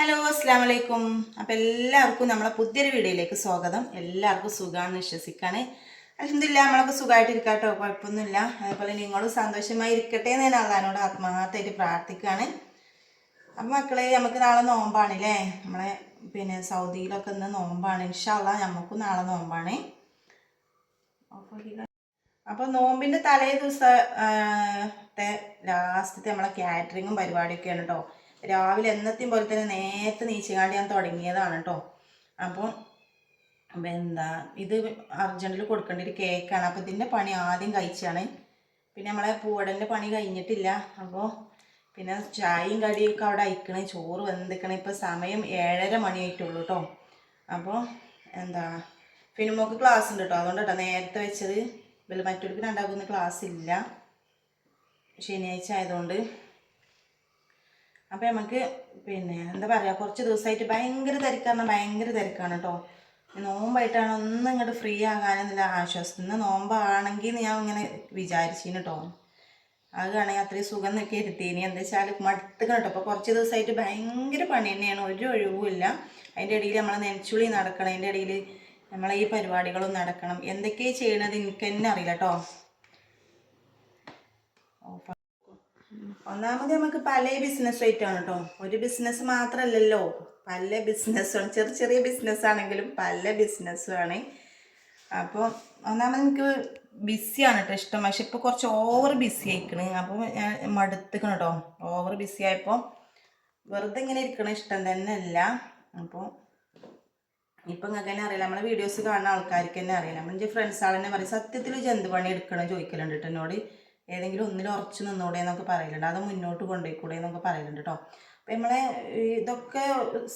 Hello അസ്സാം വലൈക്കും അപ്പം എല്ലാവർക്കും നമ്മളെ പുതിയൊരു വീഡിയോയിലേക്ക് സ്വാഗതം. എല്ലാവർക്കും സുഖമാണെന്ന് വിശ്വസിക്കാണ്. അലഹമില്ല നമ്മളൊക്കെ സുഖമായിട്ട് ഇരിക്കാട്ടോ കുഴപ്പമൊന്നുമില്ല. അതേപോലെ നിങ്ങളും സന്തോഷമായി ഇരിക്കട്ടെ എന്ന് ഞാൻ അള്ളഹാനോട് ആത്മാർത്ഥമായിട്ട് പ്രാർത്ഥിക്കുകയാണ് അപ്പം മക്കളെ നമുക്ക് നാളെ നോമ്പാണല്ലേ നമ്മളെ പിന്നെ സൗദിയിലൊക്കെ ഇന്ന് നോമ്പാണ്. ഇൻഷാല്ല നമുക്കും നാളെ നോമ്പാണ്. അപ്പോൾ നോമ്പിന്റെ തലേ ദിവസത്തെ ലാസ്റ്റത്തെ നമ്മളെ കാറ്ററിങ്ങും പരിപാടിയൊക്കെയാണ് കേട്ടോ രാവിലെ എന്നത്തെയും പോലെ തന്നെ നേരത്തെ നീച്ചുകാണ്ട് ഞാൻ തുടങ്ങിയതാണ് കേട്ടോ അപ്പോൾ എന്താ ഇത് അർജന്റിൽ കൊടുക്കേണ്ട ഒരു കേക്കാണ്. അപ്പോൾ ഇതിന്റെ പണി ആദ്യം കഴിച്ചാണ്. പിന്നെ നമ്മളെ പൂവടന്റെ പണി കഴിഞ്ഞിട്ടില്ല. അപ്പോൾ പിന്നെ ചായയും കടിയൊക്കെ അവിടെ അയക്കണേ. ചോറ് വെന്തിക്കണേ. ഇപ്പോൾ സമയം ഏഴര മണിയായിട്ടുള്ളൂ കേട്ടോ അപ്പോൾ എന്താ പിന്നെ മോക്ക് ക്ലാസ് ഉണ്ട് കേട്ടോ അതുകൊണ്ട് കേട്ടോ നേരത്തെ വെച്ചത്. മറ്റൊരു രണ്ടാക്കുന്ന ക്ലാസ് ഇല്ല. ശനിയാഴ്ച ആയതുകൊണ്ട്. അപ്പോൾ നമുക്ക് പിന്നെ എന്താ പറയുക കുറച്ച് ദിവസമായിട്ട് ഭയങ്കര തിരക്കാണ് ഭയങ്കര തിരക്കാണ് കേട്ടോ നോമ്പായിട്ടാണ് ഒന്നും ഇങ്ങോട്ട് ഫ്രീ ആകാനെന്നുള്ള ആശ്വാസം. ഇന്ന് നോമ്പാണെങ്കിൽ ഞാൻ ഇങ്ങനെ വിചാരിച്ചിന് കേട്ടോ അത് കാണാൻ അത്രയും സുഖം നിൽക്കി ഇരുത്തീനി. എന്താ വെച്ചാൽ മടുത്തുക്കണം കേട്ടോ അപ്പോൾ കുറച്ച് ദിവസമായിട്ട് ഭയങ്കര പണി തന്നെയാണ്. ഒരു ഒഴിവുമില്ല അതിന്റെ ഇടയിൽ നമ്മൾ നെൽച്ചുളി നടക്കണം. അതിന്റെ ഇടയിൽ നമ്മളെ ഈ പരിപാടികളും നടക്കണം. എന്തൊക്കെയാണ് ചെയ്യണത് എനിക്ക് തന്നെ അറിയില്ല കേട്ടോ ഒന്നാമത് നമുക്ക് പല ബിസിനസ് ആയിട്ടാണ് കേട്ടോ ഒരു ബിസിനസ് മാത്രമല്ലല്ലോ പല ബിസിനസ്സാണ് ചെറിയ ചെറിയ ബിസിനസ് ആണെങ്കിലും പല ബിസിനസ്സുമാണ് അപ്പോൾ ഒന്നാമത് എനിക്ക് ബിസിയാണ് കേട്ടോ ഇഷ്ടം. പക്ഷെ ഇപ്പോൾ കുറച്ച് ഓവർ ബിസി ആയിക്കണ്. അപ്പോൾ ഞാൻ മടുത്തിക്കണം കേട്ടോ ഓവർ ബിസി ആയപ്പോൾ വെറുതെ ഇങ്ങനെ ഇരിക്കണ ഇഷ്ടം തന്നെ അല്ല അപ്പോൾ ഇപ്പം നിങ്ങൾക്ക് തന്നെ അറിയില്ല. നമ്മളെ വീഡിയോസ് കാണുന്ന ആൾക്കാർക്ക് തന്നെ അറിയില്ല. നമ്മൾ ഫ്രണ്ട്സ് ആളെന്നെ പറയും സത്യത്തിൽ ജന്തു പണി എടുക്കണം ചോദിക്കലുണ്ട് കേട്ടോ എന്നോട്. ഏതെങ്കിലും ഒന്നിൽ ഉറച്ചു നിന്നൂടെ എന്നൊക്കെ പറയലുണ്ട്. അത് മുന്നോട്ട് കൊണ്ടുപോയിക്കൂടെ എന്നൊക്കെ പറയലുണ്ട് കേട്ടോ അപ്പം നമ്മളെ ഇതൊക്കെ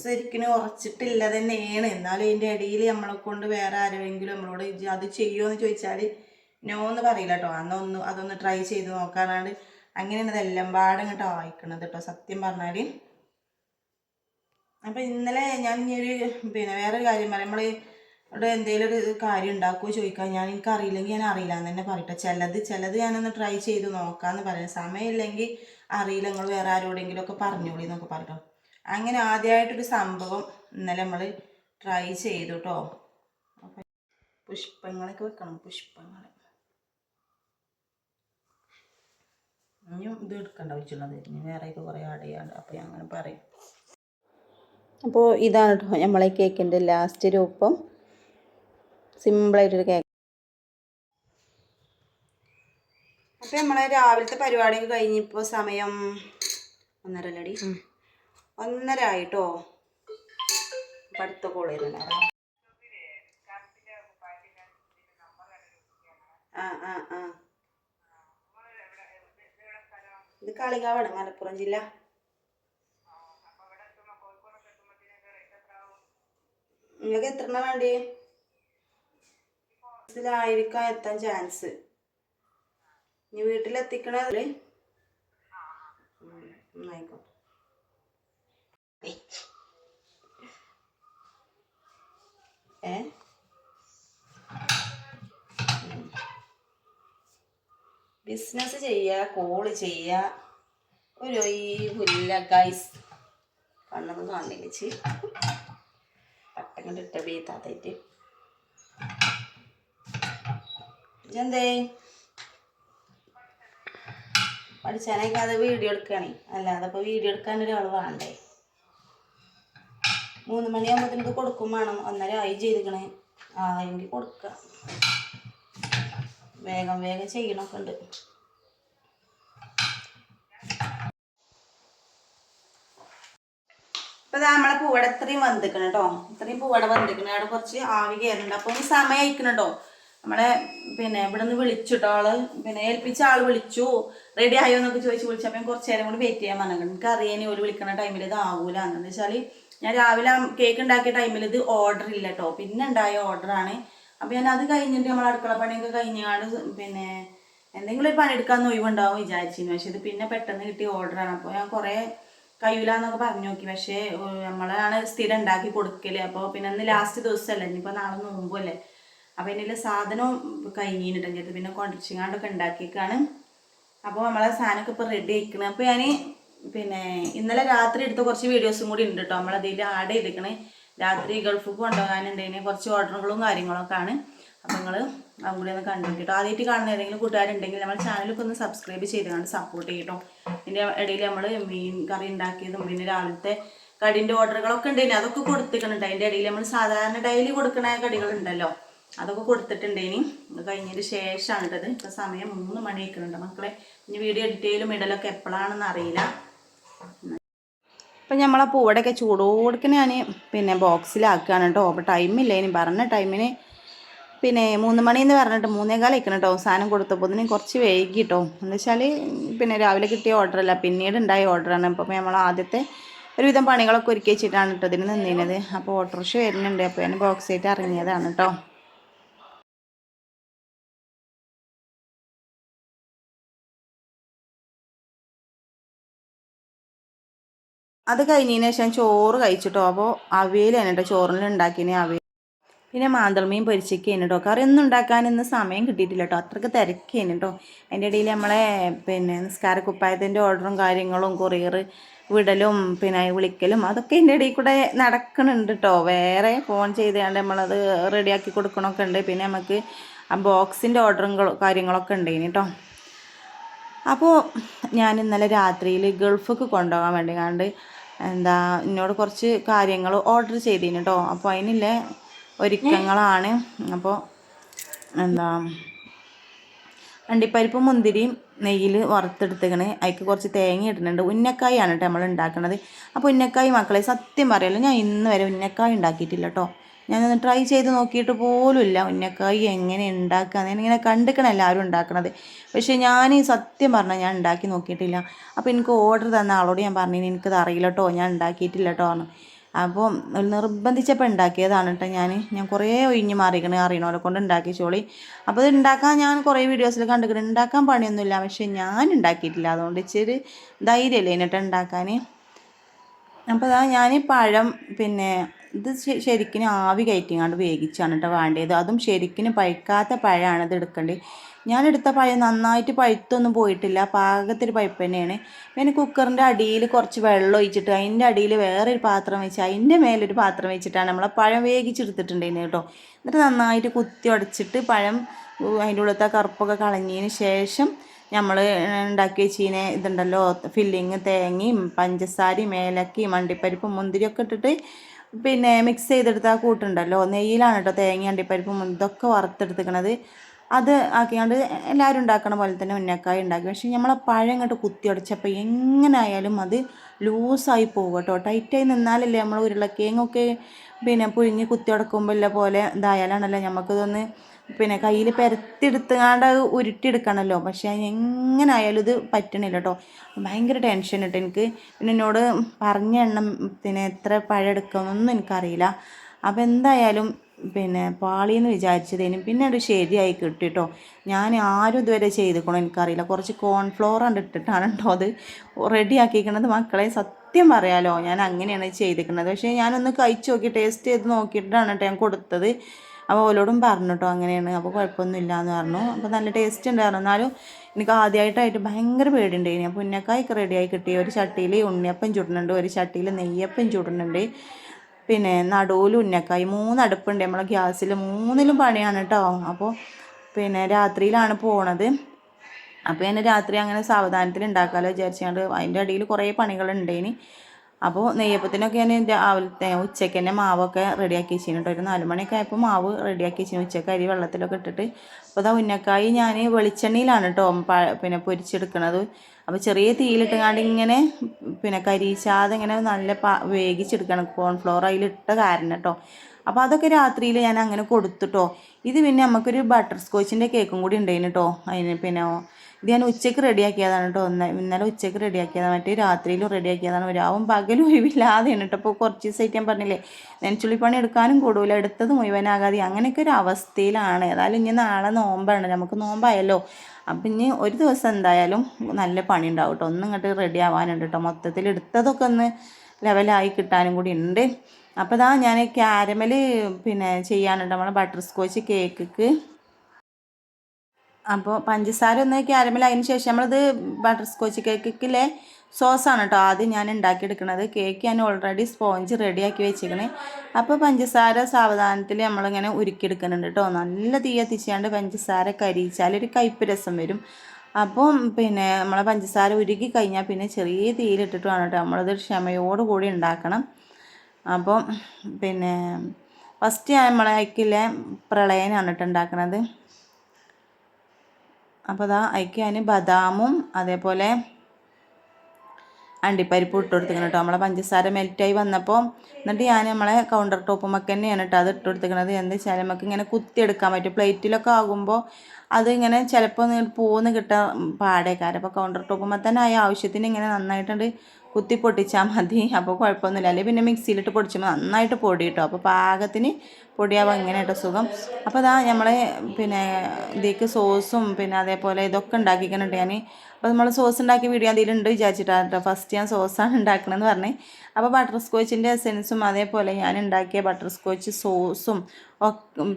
ശരിക്കും ഉറച്ചിട്ടില്ല തന്നെയാണ് എന്നാലും ഇതിന്റെ ഇടയിൽ നമ്മളെ കൊണ്ട് വേറെ ആരെങ്കിലും നമ്മളോട് അത് ചെയ്യുമോ എന്ന് ചോദിച്ചാൽ നോ എന്ന് പറയില്ല കേട്ടോ അന്നൊന്ന് അതൊന്ന് ട്രൈ ചെയ്ത് നോക്കാനാണ്ട് അങ്ങനെയാണ് ഇതെല്ലാം പാടും കേട്ടോ വായിക്കണത് കേട്ടോ സത്യം പറഞ്ഞാൽ അപ്പം ഇന്നലെ ഞാൻ ഇനി ഒരു പിന്നെ വേറൊരു കാര്യം പറയാം. നമ്മൾ ഇവിടെ എന്തെങ്കിലും ഒരു കാര്യം ഉണ്ടാക്കുമോ ചോദിക്കാൻ ഞാൻ എനിക്ക് അറിയില്ലെങ്കിൽ ഞാൻ അറിയില്ല എന്ന് തന്നെ പറയട്ടെ ചിലത് ചിലത് ഞാനൊന്ന് ട്രൈ ചെയ്ത് നോക്കാമെന്ന് പറയാം. സമയമില്ലെങ്കിൽ അറിയില്ല നിങ്ങൾ വേറെ ആരോടെങ്കിലും ഒക്കെ പറഞ്ഞോളി എന്നൊക്കെ പറഞ്ഞോ അങ്ങനെ ആദ്യമായിട്ടൊരു സംഭവം ഇന്നലെ നമ്മൾ ട്രൈ ചെയ്തു കേട്ടോ പുഷ്പങ്ങളൊക്കെ വെക്കണം പുഷ്പങ്ങൾ ഇനിയും ഇത് എടുക്കണ്ട വെച്ചുള്ളത് ഇനി വേറെയൊക്കെ കുറേ ആഡ് അപ്പോൾ ഞാൻ അങ്ങനെ പറയും. അപ്പോൾ ഇതാണ് കേട്ടോ നമ്മളെ കേക്കിന്റെ ലാസ്റ്റ് രൂപം. സിമ്പിളായിട്ടൊരു കേക്ക്. അപ്പോൾ നമ്മളെ രാവിലത്തെ പരിപാടി കഴിഞ്ഞിപ്പോൾ സമയം ഒന്നര അല്ലടി ഒന്നര ആയിട്ടോ അടുത്ത കോൾ വരുന്നുണ്ടോ. ആ ആ ആ. ഇത് കളികാവാണ് മലപ്പുറം ജില്ല. നിങ്ങൾക്ക് എത്ര എണ്ണ വേണ്ടി ഇതിലായിരിക്കാം എത്താൻ ചാൻസ്. ഇനി വീട്ടിലെത്തിക്കണത് ആയിക്കോട്ടെ. ഏ? ബിസിനസ് ചെയ്യുക കോൾ ചെയ്യുക ഒരു പുല്ല ഗൈസ്. കണ്ണൊന്നും കാണിച്ച് പട്ടം കണ്ടിട്ട് ബീത്താത്തായിട്ട്. ഇതെന്തേ പഠിച്ചാനൊക്കെ അത് വീഡിയോ എടുക്കണേ. അല്ലാതെ ഇപ്പോൾ വീഡിയോ എടുക്കാൻ ഒരാൾ വേണ്ടേ? മൂന്ന് മണിയാകുമ്പോഴത്തേന് ഇത് കൊടുക്കും വേണം. ഒന്നര ആയി ചെയ്തിക്കണേ. ആ എങ്കിൽ കൊടുക്കുക വേഗം വേഗം ചെയ്യണമൊക്കെ ഉണ്ട്. ഇപ്പൊ നമ്മളെ പൂവട ഇത്രയും വന്നിക്കണം കേട്ടോ ഇത്രയും പൂവട വന്നിക്കണം. അവിടെ കുറച്ച് ആവി കയറുന്നുണ്ട്. അപ്പോൾ സമയം അയക്കണം കേട്ടോ നമ്മളെ പിന്നെ ഇവിടെ നിന്ന് വിളിച്ചിട്ടോ ആൾ പിന്നെ ഏൽപ്പിച്ച ആൾ വിളിച്ചു. റെഡി ആയോ എന്നൊക്കെ ചോദിച്ച് വിളിച്ചപ്പോൾ ഞാൻ കുറച്ച് നേരം കൂടി വെയിറ്റ് ചെയ്യാൻ പറഞ്ഞു എനിക്ക് അറിയാനി ഒരു വിളിക്കുന്ന ടൈമിൽ ഇത് ആവൂല എന്ന് വെച്ചാൽ ഞാൻ രാവിലെ കേക്ക് ഉണ്ടാക്കിയ ടൈമിൽ ഇത് ഓർഡർ ഇല്ല കേട്ടോ പിന്നെ ഉണ്ടായ ഓർഡറാണ് അപ്പോൾ ഞാൻ അത് കഴിഞ്ഞിട്ട് നമ്മൾ അടുക്കള പണിയൊക്കെ കഴിഞ്ഞാണ് പിന്നെ എന്തെങ്കിലും ഒരു പണിയെടുക്കാൻ ഒഴിവുണ്ടാവും വിചാരിച്ചിരുന്നു. പക്ഷെ ഇത് പിന്നെ പെട്ടെന്ന് കിട്ടിയ ഓർഡറാണ് അപ്പോൾ ഞാൻ കുറേ കഴിയൂലെന്നൊക്കെ പറഞ്ഞു നോക്കി. പക്ഷേ നമ്മളാണ് സ്ഥിരം ഉണ്ടാക്കി കൊടുക്കൽ. അപ്പോൾ പിന്നെ അന്ന് ലാസ്റ്റ് ദിവസമല്ലേ ഇനിയിപ്പോൾ നാളെ നോമ്പല്ലേ. അപ്പോൾ ഇതിന്റെ സാധനവും കഴിഞ്ഞിട്ടുണ്ട് എന്റെ പിന്നെ കൊണ്ടിച്ചിങ്ങാണ്ടൊക്കെ ഉണ്ടാക്കിയേക്കാണ് അപ്പോൾ നമ്മളെ സാധനമൊക്കെ ഇപ്പോൾ റെഡി ആയിക്കണം. അപ്പോൾ ഞാൻ പിന്നെ ഇന്നലെ രാത്രി എടുത്ത കുറച്ച് വീഡിയോസും കൂടി ഉണ്ട് കേട്ടോ നമ്മളതിൽ ആഡ് ചെയ്തിരിക്കണേ. രാത്രി ഗൾഫിൽ കൊണ്ടുപോകാനുണ്ടതിന് കുറച്ച് ഓർഡറുകളും കാര്യങ്ങളൊക്കെ ആണ്. അപ്പോൾ നിങ്ങൾ അതും കൂടി ഒന്ന് കണ്ടു കേട്ടോ ആദ്യമായിട്ട് കാണുന്ന ഏതെങ്കിലും കൂട്ടുകാരുണ്ടെങ്കിൽ നമ്മൾ ചാനലൊക്കെ ഒന്ന് സബ്സ്ക്രൈബ് ചെയ്ത് കണ്ട് സപ്പോർട്ട് ചെയ്യട്ടോ. ഇതിന്റെ ഇടയിൽ നമ്മൾ മീൻ കറി ഉണ്ടാക്കിയതും പിന്നെ രാവിലത്തെ കടിന്റെ ഓർഡറുകളൊക്കെ ഉണ്ടെങ്കിൽ അതൊക്കെ കൊടുത്തിട്ടുണ്ട് അതിന്റെ ഇടയിൽ നമ്മൾ സാധാരണ ഡെയിലി കൊടുക്കുന്ന കടികളുണ്ടല്ലോ അതൊക്കെ കൊടുത്തിട്ടുണ്ട് ഇനി കഴിഞ്ഞതിന് ശേഷമാണ് ഇട്ടത് ഇപ്പോൾ സമയം മൂന്ന് മണി വയ്ക്കുന്നുണ്ട് മക്കളെ ഇനി വീഡിയോ എഡിറ്റ് ചെയ്യലും ഇടലൊക്കെ എപ്പോഴാണെന്ന് അറിയില്ല. ഇപ്പം നമ്മളെ പൂവടൊക്കെ ചൂടോടുക്ക് ഞാൻ പിന്നെ ബോക്സിലാക്കുകയാണ് കേട്ടോ. അപ്പോൾ ടൈമില്ല ഇനി പറഞ്ഞ ടൈമിന് പിന്നെ മൂന്ന് മണിന്ന് പറഞ്ഞിട്ട് മൂന്നേകാലം ഇരിക്കണം കേട്ടോ സാധനം കൊടുത്തപ്പോൾ ഇതിന് കുറച്ച് വൈകി കേട്ടോ എന്ന് വെച്ചാൽ പിന്നെ രാവിലെ കിട്ടിയ ഓർഡറല്ല പിന്നീട് ഉണ്ടായ ഓർഡറാണ് അപ്പോൾ നമ്മൾ ആദ്യത്തെ ഒരുവിധം പണികളൊക്കെ ഒരുക്കി വെച്ചിട്ടാണ് കേട്ടോ ഇതിന് നിന്നിരുന്നത് അപ്പോൾ ഓട്ടോറിക്ഷ വരുന്നുണ്ട്. അപ്പോൾ ഞാൻ ബോക്സ് ആയിട്ട് ഇറങ്ങിയതാണ് കേട്ടോ അത് കഴിഞ്ഞതിന് ശേഷം ചോറ് കഴിച്ചിട്ടോ. അപ്പോൾ അവിയലാണ് കേട്ടോ ചോറിന് ഉണ്ടാക്കിയതിന് അവിയൽ പിന്നെ മാന്തൾമീൻ പൊരിച്ചൊക്കെയാണ് കേട്ടോ കറി ഒന്നും ഉണ്ടാക്കാൻ ഇന്ന് സമയം കിട്ടിയിട്ടില്ല കേട്ടോ അത്രയ്ക്ക് തിരക്കേന് കേട്ടോ അതിന്റെ ഇടയിൽ നമ്മളെ പിന്നെ നിസ്കാര കുപ്പായത്തിന്റെ ഓർഡറും കാര്യങ്ങളും കൊറിയർ വിടലും പിന്നെ വിളിക്കലും അതൊക്കെ എന്റെ ഇടയിൽ കൂടെ നടക്കുന്നുണ്ട് കേട്ടോ വേറെ ഫോൺ ചെയ്തുകൊണ്ട് നമ്മളത് റെഡിയാക്കി കൊടുക്കണമൊക്കെ ഉണ്ട്. പിന്നെ നമുക്ക് ആ ബോക്സിന്റെ ഓർഡറും കാര്യങ്ങളൊക്കെ ഉണ്ട് കേട്ടോ അപ്പോൾ ഞാൻ ഇന്നലെ രാത്രിയിൽ ഗൾഫൊക്കെ കൊണ്ടുപോകാൻ വേണ്ടി കണ്ട് എന്താ എന്നോട് കുറച്ച് കാര്യങ്ങൾ ഓർഡർ ചെയ്തിന് കേട്ടോ അപ്പോൾ അതിനുള്ള ഒരുക്കങ്ങളാണ്. അപ്പോൾ എന്താ അണ്ടിപ്പരിപ്പ് മുന്തിരിയും നെയ്യിൽ വറുത്തെടുത്തേക്കണ്. അതിക്ക് കുറച്ച് തേങ്ങ ഇടുന്നുണ്ട് ഉന്നക്കായാണ് കേട്ടോ നമ്മൾ ഉണ്ടാക്കുന്നത് അപ്പോൾ ഉന്നക്കായി മക്കളെ സത്യം പറയല്ലോ ഞാൻ ഇന്ന് വരെ ഉന്നക്കായി ഉണ്ടാക്കിയിട്ടില്ല കേട്ടോ ഞാനൊന്ന് ട്രൈ ചെയ്ത് നോക്കിയിട്ട് പോലുമില്ല ഉന്നക്കായി എങ്ങനെ ഉണ്ടാക്കുക ഞാനിങ്ങനെ കണ്ടിക്കണം എല്ലാവരും ഉണ്ടാക്കണത് പക്ഷേ ഞാൻ സത്യം പറഞ്ഞാൽ ഞാൻ ഉണ്ടാക്കി നോക്കിയിട്ടില്ല. അപ്പോൾ എനിക്ക് ഓർഡർ തന്ന ആളോട് ഞാൻ പറഞ്ഞു എനിക്കത് അറിയില്ല കേട്ടോ ഞാൻ ഉണ്ടാക്കിയിട്ടില്ല കേട്ടോ പറഞ്ഞു അപ്പോൾ നിർബന്ധിച്ചപ്പോൾ ഉണ്ടാക്കിയതാണ് കേട്ടോ ഞാൻ ഞാൻ കുറേ ഒഴിഞ്ഞ് മാറിക്കണേ അറിയണോലെ കൊണ്ട് ഉണ്ടാക്കി ചോളി അപ്പോൾ ഇത് ഉണ്ടാക്കാൻ ഞാൻ കുറേ വീഡിയോസിൽ കണ്ടിട്ടുണ്ട് ഉണ്ടാക്കാൻ പണിയൊന്നുമില്ല. പക്ഷേ ഞാൻ ഉണ്ടാക്കിയിട്ടില്ല അതുകൊണ്ട് ഇച്ചിരി ധൈര്യമല്ലേ എന്നിട്ട് ഉണ്ടാക്കാൻ അപ്പോൾ അതാ ഞാൻ പഴം പിന്നെ ഇത് ശരിക്കും ആവി കയറ്റിങ്ങാണ്ട് വേവിച്ചാണ് കേട്ടോ വേണ്ടത്. അതും ശരിക്കും പഴുക്കാത്ത പഴമാണ് ഇത് എടുക്കേണ്ടത് ഞാൻ എടുത്ത പഴം നന്നായിട്ട് പഴുത്തൊന്നും പോയിട്ടില്ല. പാകത്തിൽ പഴുപ്പ് തന്നെയാണ്. പിന്നെ കുക്കറിന്റെ അടിയിൽ കുറച്ച് വെള്ളം ഒഴിച്ചിട്ട് അതിന്റെ അടിയിൽ വേറൊരു പാത്രം വെച്ച് അതിന്റെ മേലൊരു പാത്രം വെച്ചിട്ടാണ് നമ്മളെ പഴം വേവിച്ചെടുത്തിട്ടുണ്ടായിരുന്നു കേട്ടോ എന്നിട്ട് നന്നായിട്ട് കുത്തി ഉടച്ചിട്ട് പഴം അതിന്റെ ഉള്ളത്തെ കറുപ്പൊക്കെ കളഞ്ഞതിന് ശേഷം നമ്മൾ ഉണ്ടാക്കി വെച്ചതിന് ഇതുണ്ടല്ലോ ഫില്ലിങ് തേങ്ങയും പഞ്ചസാരയും ഏലക്കയും അണ്ടിപ്പരിപ്പും മുന്തിരിയൊക്കെ ഇട്ടിട്ട് പിന്നെ മിക്സ് ചെയ്തെടുത്ത ആ കൂട്ടുണ്ടല്ലോ. നെയ്യിലാണ് കേട്ടോ തേങ്ങ അണ്ടിപ്പരിപ്പും ഇതൊക്കെ വറുത്തെടുത്തിക്കണത്. അത് ആക്കിയാണ്ട് എല്ലാവരും ഉണ്ടാക്കണ പോലെ തന്നെ ഉന്നക്കായ ഉണ്ടാക്കി. പക്ഷേ നമ്മളെ പഴം ഇങ്ങോട്ട് കുത്തിയടച്ചപ്പോൾ എങ്ങനെ ആയാലും അത് ലൂസായി പോകും കേട്ടോ ടൈറ്റായി നിന്നാലല്ലേ നമ്മൾ ഉരുളക്കിഴങ്ങൊക്കെ പിന്നെ പുഴുങ്ങി കുത്തിയടക്കുമ്പോൾ പോലെ ഇതായാലാണല്ലോ. നമുക്കിതൊന്ന് പിന്നെ കയ്യിൽ പെരത്തിയെടുത്തുകൊണ്ട് അത് ഉരുട്ടിയെടുക്കണമല്ലോ പക്ഷേ എങ്ങനെ ആയാലും ഇത് പറ്റണില്ല കേട്ടോ ഭയങ്കര ടെൻഷൻ ഇട്ട് എനിക്ക്. പിന്നെ എന്നോട് പറഞ്ഞ എണ്ണം പിന്നെ എത്ര പഴം എനിക്കറിയില്ല. അപ്പോൾ എന്തായാലും പിന്നെ പാളിയെന്ന് വിചാരിച്ചതേനും. പിന്നെ അത് ശരിയായി കിട്ടിട്ടോ. ഞാൻ ആരും ഇതുവരെ ചെയ്തിക്കണോ എനിക്കറിയില്ല. കുറച്ച് കോൺഫ്ലോർ കണ്ട് ഇട്ടിട്ടാണ് കേട്ടോ അത് റെഡിയാക്കിക്കണത് മക്കളെ സത്യം പറയാലോ ഞാൻ അങ്ങനെയാണ് ചെയ്തിരിക്കുന്നത് പക്ഷേ ഞാനൊന്ന് കഴിച്ച് നോക്കി ടേസ്റ്റ് ചെയ്ത് നോക്കിയിട്ടാണ് കേട്ടോ ഞാൻ കൊടുത്തത്. അപ്പോൾ ഓലോടും പറഞ്ഞു കേട്ടോ അങ്ങനെയാണ്. അപ്പോൾ കുഴപ്പമൊന്നുമില്ല എന്ന് പറഞ്ഞു. അപ്പോൾ നല്ല ടേസ്റ്റ് ഉണ്ടായിരുന്നു. എന്നാലും എനിക്ക് ആദ്യമായിട്ടായിട്ട് ഭയങ്കര പേടിയുണ്ടായിരുന്നു അപ്പോൾ ഉന്നക്കായ്ക്ക് റെഡിയായി കിട്ടി. ഒരു ചട്ടിയിൽ ഉണ്ണിയപ്പം ചുടുന്നുണ്ട് ഒരു ചട്ടിയിൽ നെയ്യപ്പം ചുടുന്നുണ്ട്. പിന്നെ നടുവിൽ ഉന്നക്കായി മൂന്ന് അടുപ്പുണ്ട്. നമ്മളെ ഗ്യാസിൽ മൂന്നിലും പണിയാണ് കേട്ടോ അപ്പോൾ പിന്നെ രാത്രിയിലാണ് പോണത്. അപ്പോൾ ഞാൻ രാത്രി അങ്ങനെ സാവധാനത്തിൽ ഉണ്ടാക്കാമല്ലോ വിചാരിച്ചുകൊണ്ട് അതിന്റെ അടിയിൽ കുറേ പണികളുണ്ടേനി അപ്പോൾ നെയ്യപ്പത്തിനൊക്കെ ഞാൻ രാവിലത്തെ ഉച്ചയ്ക്ക് തന്നെ മാവൊക്കെ റെഡിയാക്കി വെച്ചിന് കേട്ടോ. ഒരു നാല് മണിയൊക്കെ ആയപ്പോൾ മാവ് റെഡിയാക്കി വെച്ചിന് ഉച്ചയ്ക്ക് അരി വെള്ളത്തിലൊക്കെ ഇട്ടിട്ട്. അപ്പോൾ അതാ ഉന്നക്കായി ഞാൻ വെളിച്ചെണ്ണയിലാണ് കേട്ടോ പിന്നെ പൊരിച്ചെടുക്കണത്. അപ്പോൾ ചെറിയ തീയിലിട്ടങ്ങാണ്ട് ഇങ്ങനെ പിന്നെ കരിച്ചാതെ ഇങ്ങനെ നല്ല പ വേഗിച്ചെടുക്കണം കോൺഫ്ലോർ അതിലിട്ട കാരണം കേട്ടോ. അപ്പോൾ അതൊക്കെ രാത്രിയിൽ ഞാൻ അങ്ങനെ കൊടുത്തുട്ടോ ഇത് പിന്നെ നമുക്കൊരു ബട്ടർ സ്കോച്ചിന്റെ കേക്കും കൂടി ഉണ്ടായിരുന്നു കേട്ടോ. അതിന് പിന്നെ ഇത് ഞാൻ ഉച്ചയ്ക്ക് റെഡിയാക്കിയതാണ് കേട്ടോ ഒന്ന് ഇന്നലെ ഉച്ചയ്ക്ക് റെഡിയാക്കിയതാണ്. മറ്റേ രാത്രിയിലും റെഡിയാക്കിയതാണ്. രാവും പകലും ഒഴിവില്ലാതെയാണ് കേട്ടോ. അപ്പോൾ കുറച്ച് ദിവസമായിട്ട് ഞാൻ പറഞ്ഞില്ലേ നെൻച്ചുള്ളിപ്പണി എടുക്കാനും കൂടുതലും എടുത്തത് മുഴുവനാകാതെ. അങ്ങനെയൊക്കെ ഒരു അവസ്ഥയിലാണ്. ഏതായാലും ഇനി നാളെ നോമ്പാണ്. നമുക്ക് നോമ്പായല്ലോ. അപ്പം ഇനി ഒരു ദിവസം എന്തായാലും നല്ല പണി ഉണ്ടാവും കേട്ടോ. ഒന്നും ഇങ്ങോട്ട് റെഡി ആവാനുണ്ട് കേട്ടോ. മൊത്തത്തിൽ എടുത്തതൊക്കെ ഒന്ന് ലെവലായി കിട്ടാനും കൂടി ഉണ്ട്. അപ്പോൾ ഇതാ ഞാൻ ക്യാരമൽ പിന്നെ ചെയ്യാനുണ്ട്. നമ്മളെ ബട്ടർ സ്കോച്ച് കേക്ക് അപ്പോൾ പഞ്ചസാര ഒന്ന് അതിന് ശേഷം നമ്മളിത് ബട്ടർ സ്കോച്ച് കേക്കിലെ സോസാണ് കേട്ടോ ആദ്യം ഞാൻ ഉണ്ടാക്കിയെടുക്കുന്നത് കേക്ക് ഞാൻ ഓൾറെഡി സ്പോഞ്ച് റെഡിയാക്കി വെച്ചിരിക്കണേ. അപ്പോൾ പഞ്ചസാര സാവധാനത്തിൽ നമ്മളിങ്ങനെ ഉരുക്കിയെടുക്കുന്നുണ്ട് കേട്ടോ നല്ല തീ എത്തിച്ചാണ്ട് പഞ്ചസാര കരിയിച്ചാൽ ഒരു കയ്പ്പ് രസം വരും. അപ്പം പിന്നെ നമ്മളെ പഞ്ചസാര ഉരുക്കി കഴിഞ്ഞാൽ പിന്നെ ചെറിയ തീയിലിട്ടിട്ട് വേണം കേട്ടോ നമ്മളത് ക്ഷമയോട് കൂടി ഉണ്ടാക്കണം അപ്പം പിന്നെ ഫസ്റ്റ് ഞാൻ നമ്മളെ അയക്കിലെ പ്രളയനാണ് കേട്ടോ ഉണ്ടാക്കണത് അപ്പോൾ അതാ അതിക്ക് ഞാൻ ബദാമും അതേപോലെ അണ്ടിപ്പരിപ്പ് ഇട്ട് കൊടുത്തിക്കണം കേട്ടോ. നമ്മളെ പഞ്ചസാര മെൽറ്റായി വന്നപ്പോൾ എന്നിട്ട് ഞാൻ നമ്മളെ കൗണ്ടർ ടോപ്പുമൊക്കെ തന്നെയാണ് കേട്ടോ അത് ഇട്ട് കൊടുത്തിരിക്കണത്. എന്താ വെച്ചാൽ നമുക്ക് ഇങ്ങനെ കുത്തിയെടുക്കാൻ പറ്റും. പ്ലേറ്റിലൊക്കെ ആകുമ്പോൾ അത് ഇങ്ങനെ ചിലപ്പോൾ പോന്ന് കിട്ടാൻ പാടേക്കാരം. അപ്പോൾ കൗണ്ടർ ടോപ്പുമ്പോൾ തന്നെ ആ ആവശ്യത്തിന് ഇങ്ങനെ നന്നായിട്ടുണ്ട് കുത്തി പൊട്ടിച്ചാൽ മതി. അപ്പോൾ കുഴപ്പമൊന്നുമില്ല. അല്ലെങ്കിൽ പിന്നെ മിക്സിയിലിട്ട് പൊടിച്ചുമ്പോൾ നന്നായിട്ട് പൊടി കിട്ടും. അപ്പോൾ പാകത്തിന് പൊടിയാവാം ഇങ്ങനെ കേട്ടോ സുഖം. അപ്പോൾ അതാ നമ്മൾ പിന്നെ ഇതിലേക്ക് സോസും പിന്നെ അതേപോലെ ഇതൊക്കെ ഉണ്ടാക്കിക്കുന്നുണ്ട് ഞാൻ അപ്പോൾ നമ്മൾ സോസ് ഉണ്ടാക്കിയ വീഡിയോ അതിലുണ്ട് വിചാരിച്ചിട്ടാണ് കേട്ടോ ഫസ്റ്റ് ഞാൻ സോസാണ് ഉണ്ടാക്കണമെന്ന് പറഞ്ഞേ. അപ്പോൾ ബട്ടർ സ്കോച്ചിന്റെ എസെൻസും അതേപോലെ ഞാൻ ഉണ്ടാക്കിയ ബട്ടർ സ്കോച്ച് സോസും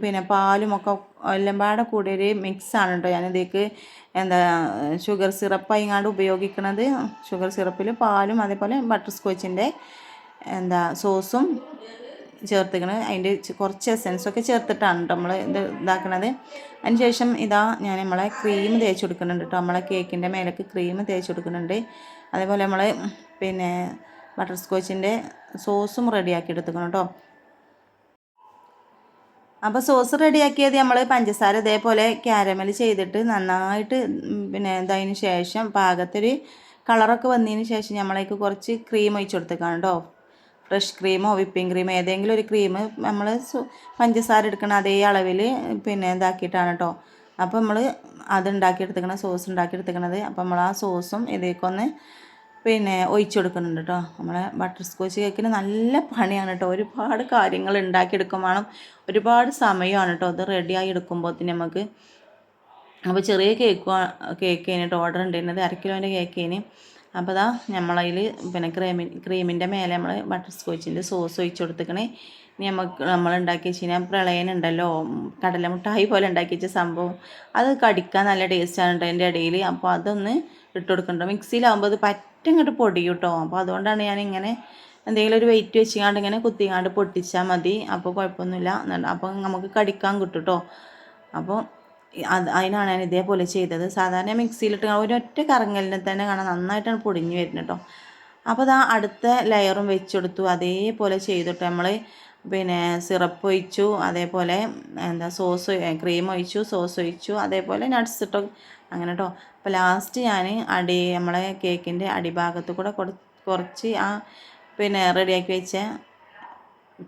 പിന്നെ പാലും ഒക്കെ എല്ലാം പാടെ കൂടിയൊരു മിക്സാണ് കേട്ടോ ഞാനിതേക്ക് എന്താ ഷുഗർ സിറപ്പ് ഇങ്ങാണ്ട് ഉപയോഗിക്കുന്നത് ഷുഗർ സിറപ്പിൽ പാലും അതേപോലെ ബട്ടർ സ്കോച്ചിന്റെ എന്താ സോസും ചേർത്തിക്കണത് അതിന്റെ കുറച്ച് എസെൻസൊക്കെ ചേർത്തിട്ടാണ് കേട്ടോ നമ്മൾ ഇത് ഇതാക്കണത്. അതിന് ശേഷം ഇതാ ഞാൻ നമ്മളെ ക്രീം തേച്ച് കൊടുക്കുന്നുണ്ട് കേട്ടോ നമ്മളെ കേക്കിന്റെ മേലേക്ക് ക്രീം തേച്ച് കൊടുക്കുന്നുണ്ട്. അതേപോലെ നമ്മൾ പിന്നെ ബട്ടർ സ്കോച്ചിന്റെ സോസും റെഡിയാക്കി എടുത്തുക്കണം കേട്ടോ. അപ്പോൾ സോസ് റെഡിയാക്കിയത് നമ്മൾ പഞ്ചസാര ഇതേപോലെ ക്യാരമൽ ചെയ്തിട്ട് നന്നായിട്ട് പിന്നെ ഇതതിന് ശേഷം പാകത്തൊരു കളറൊക്കെ വന്നതിന് ശേഷം നമ്മളേക്ക് കുറച്ച് ക്രീം ഒഴിച്ച് കൊടുത്തേക്കാണ് കേട്ടോ. ഫ്രഷ് ക്രീമോ വിപ്പിംഗ് ക്രീമോ ഏതെങ്കിലും ഒരു ക്രീം നമ്മൾ പഞ്ചസാര എടുക്കണം അതേ അളവിൽ പിന്നെ ഇതാക്കിയിട്ടാണ് കേട്ടോ. അപ്പോൾ നമ്മൾ അത് ഉണ്ടാക്കിയെടുത്തേക്കണ സോസ് ഉണ്ടാക്കിയെടുത്തേക്കണത് അപ്പോൾ നമ്മൾ ആ സോസും ഇതേക്കൊന്ന് പിന്നെ ഒഴിച്ചു കൊടുക്കുന്നുണ്ട് കേട്ടോ നമ്മളെ ബട്ടർ സ്കോച്ച് കേക്കിന് നല്ല പണിയാണ് കേട്ടോ ഒരുപാട് കാര്യങ്ങൾ ഉണ്ടാക്കിയെടുക്കും വേണം. ഒരുപാട് സമയമാണ് കേട്ടോ അത് റെഡിയായി എടുക്കുമ്പോഴത്തേന് നമുക്ക്. അപ്പോൾ ചെറിയ കേക്ക് കേക്ക് കഴിഞ്ഞിട്ട് ഓർഡർ ഉണ്ടായിരുന്നത് അര കിലോന്റെ കേക്ക് കഴിഞ്ഞ് അപ്പോൾ അതാ നമ്മളതിൽ പിന്നെ ക്രീമി ക്രീമിന്റെ മേലെ നമ്മൾ ബട്ടർ സ്കോച്ചിന്റെ സോസ് ഒഴിച്ച് കൊടുത്തേക്കണേ. നമുക്ക് നമ്മൾ ഉണ്ടാക്കി വെച്ച് കഴിഞ്ഞാൽ പ്രളയനുണ്ടല്ലോ കടലമുട്ടായി പോലെ ഉണ്ടാക്കി വെച്ച സംഭവം. അത് കടിക്കാൻ നല്ല ടേസ്റ്റാണ് കേട്ടോ അതിന്റെ ഇടയിൽ അപ്പോൾ അതൊന്ന് ഇട്ട് കൊടുക്കണ്ടോ? മിക്സിയിലാകുമ്പോൾ അത് പറ്റും ഇങ്ങോട്ട് പൊടിയും കേട്ടോ അപ്പോൾ അതുകൊണ്ടാണ് ഞാൻ ഇങ്ങനെ എന്തെങ്കിലും ഒരു വെയിറ്റ് വെച്ചിങ്ങാണ്ട് ഇങ്ങനെ കുത്തിങ്ങാണ്ട് പൊട്ടിച്ചാൽ മതി. അപ്പോൾ കുഴപ്പമൊന്നുമില്ല അപ്പോൾ നമുക്ക് കടിക്കാൻ കിട്ടും കേട്ടോ അപ്പോൾ അത് അതിനാണ് ഞാൻ ഇതേപോലെ ചെയ്തത്. സാധാരണ മിക്സിയിലിട്ട് ഒരൊറ്റ കറങ്ങലിനെ തന്നെ കാണാൻ നന്നായിട്ടാണ് പൊടിഞ്ഞ് വരുന്നത് കേട്ടോ. അപ്പോൾ അതാ അടുത്ത ലെയറും വെച്ചെടുത്തു. അതേപോലെ ചെയ്തിട്ട് നമ്മൾ പിന്നെ സിറപ്പ് ഒഴിച്ചു. അതേപോലെ എന്താ സോസ് ക്രീം ഒഴിച്ചു സോസ് ഒഴിച്ചു. അതേപോലെ നട്ട്സ് ഇട്ടോ. അങ്ങനെ കേട്ടോ. അപ്പോൾ ലാസ്റ്റ് ഞാൻ അടി നമ്മളെ കേക്കിന്റെ അടിഭാഗത്ത് കൂടെ കുറച്ച് ആ പിന്നെ റെഡിയാക്കി വെച്ച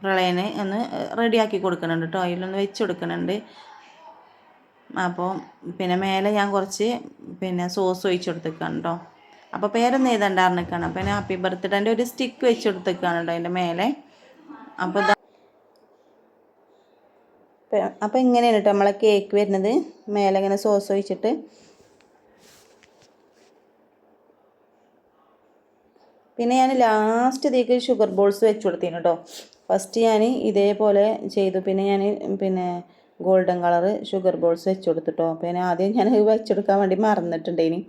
പ്രളയനെ ഒന്ന് റെഡിയാക്കി കൊടുക്കുന്നുണ്ട് കേട്ടോ. അതിലൊന്ന് വെച്ച് കൊടുക്കുന്നുണ്ട്. അപ്പോൾ പിന്നെ മേലെ ഞാൻ കുറച്ച് പിന്നെ സോസ് ഒഴിച്ച് കൊടുത്തേക്കാണ് കേട്ടോ അപ്പോൾ പേരൊന്നും എഴുതണ്ടായിരുന്നിക്കാണ് അപ്പോൾ പിന്നെ ഹാപ്പി ബർത്ത്ഡേന്റെ ഒരു സ്റ്റിക്ക് വെച്ച് കൊടുത്തേക്കാണ് കേട്ടോ അതിന്റെ മേലെ. അപ്പോൾ അപ്പോൾ ഇങ്ങനെയാണ് കേട്ടോ നമ്മളെ കേക്ക് വരുന്നത്. മേലെ ഇങ്ങനെ സോസ് ഒഴിച്ചിട്ട്. പിന്നെ ഞാൻ ലാസ്റ്റ് ഇതിലേക്ക് ഷുഗർ ബോൾസ് വെച്ച് കൊടുത്തിരുന്നു കേട്ടോ ഫസ്റ്റ് ഞാൻ ഇതേപോലെ ചെയ്തു. പിന്നെ ഞാൻ പിന്നെ ഗോൾഡൻ കളറ് ഷുഗർ ബോൾസ് വെച്ച് കൊടുത്തിട്ടോ പിന്നെ ആദ്യം ഞാൻ വെച്ചെടുക്കാൻ വേണ്ടി മറന്നിട്ടുണ്ടേനി.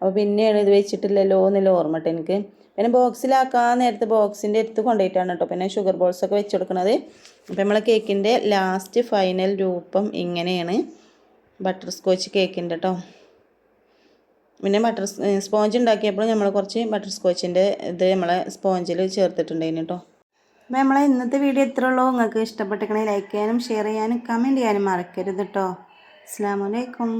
അപ്പോൾ പിന്നെയാണ് ഇത് വെച്ചിട്ടില്ലല്ലോ എന്നുള്ള ഓർമ്മട്ട് എനിക്ക്. പിന്നെ ബോക്സിലാക്കാൻ നേരത്തെ ബോക്സിന്റെ അടുത്ത് കൊണ്ടുപോയിട്ടാണ് കേട്ടോ. പിന്നെ ഷുഗർ ബോൾസൊക്കെ വെച്ച് കൊടുക്കുന്നത് അപ്പോൾ നമ്മളെ കേക്കിന്റെ ലാസ്റ്റ് ഫൈനൽ രൂപം ഇങ്ങനെയാണ്. ബട്ടർ സ്കോച്ച് കേക്കിന്റെ കേട്ടോ പിന്നെ ബട്ടർ സ്പോഞ്ച് ഉണ്ടാക്കിയപ്പോൾ നമ്മൾ കുറച്ച് ബട്ടർ സ്കോച്ചിന്റെ ഇത് നമ്മളെ സ്പോഞ്ചിൽ ചേർത്തിട്ടുണ്ടായിരുന്നു കേട്ടോ അപ്പോൾ നമ്മളെ ഇന്നത്തെ വീഡിയോ ഇത്ര ഉള്ളൂ. നിങ്ങൾക്ക് ഇഷ്ടപ്പെട്ടിരിക്കണേ ലൈക്ക് ചെയ്യാനും ഷെയർ ചെയ്യാനും കമന്റ് ചെയ്യാനും മറക്കരുത് കേട്ടോ അസ്സാം വലൈക്കും